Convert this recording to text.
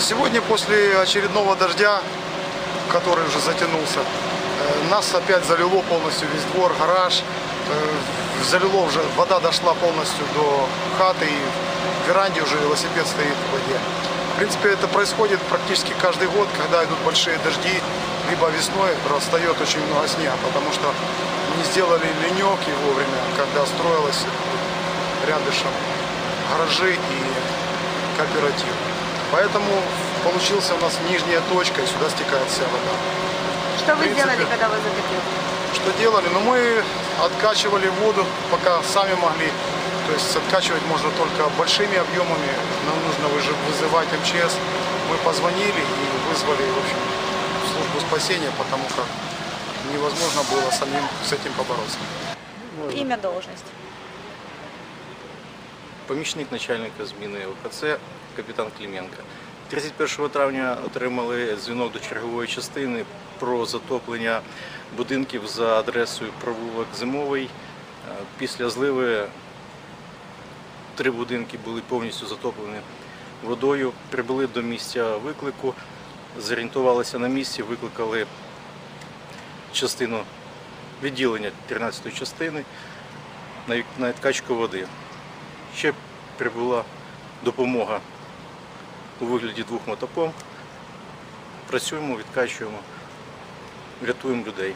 Сегодня после очередного дождя который уже затянулся, э, нас опять залило полностью весь двор, гараж. Э, Залило уже, вода дошла полностью до хаты и в веранде уже велосипед стоит в воде. В принципе, это происходит практически каждый год, когда идут большие дожди, либо весной растает очень много снега, потому что не сделали леневки вовремя, когда строилось рядышком гаражи и кооператив. Поэтому получился у нас нижняя точка, и сюда стекает вся вода. что вы принципе- сделали, когда вас затопило? Что делали? Ну, мы откачивали воду, пока сами могли. То есть откачивать можно только большими объемами. Нам нужно выжи- вызывать МЧС. Мы позвонили и вызвали, в общем, службу спасения, потому как невозможно было самим с этим побороться. Имя, должность. помічник начальника зміни ОКЦ капітан Клименко. 31 травня отримали дзвінок до чергової частини про затоплення будинків за адресою провулок Зимовий. Е, Після зливи три будинки були повністю затоплені водою. Прибули до місця виклику, зорієнтувалися на місці, викликали частину відділення 13-ї частини на відкачку води. Ще прибула допомога у вигляді двох мотопомп. Працюємо, відкачуємо, рятуємо людей.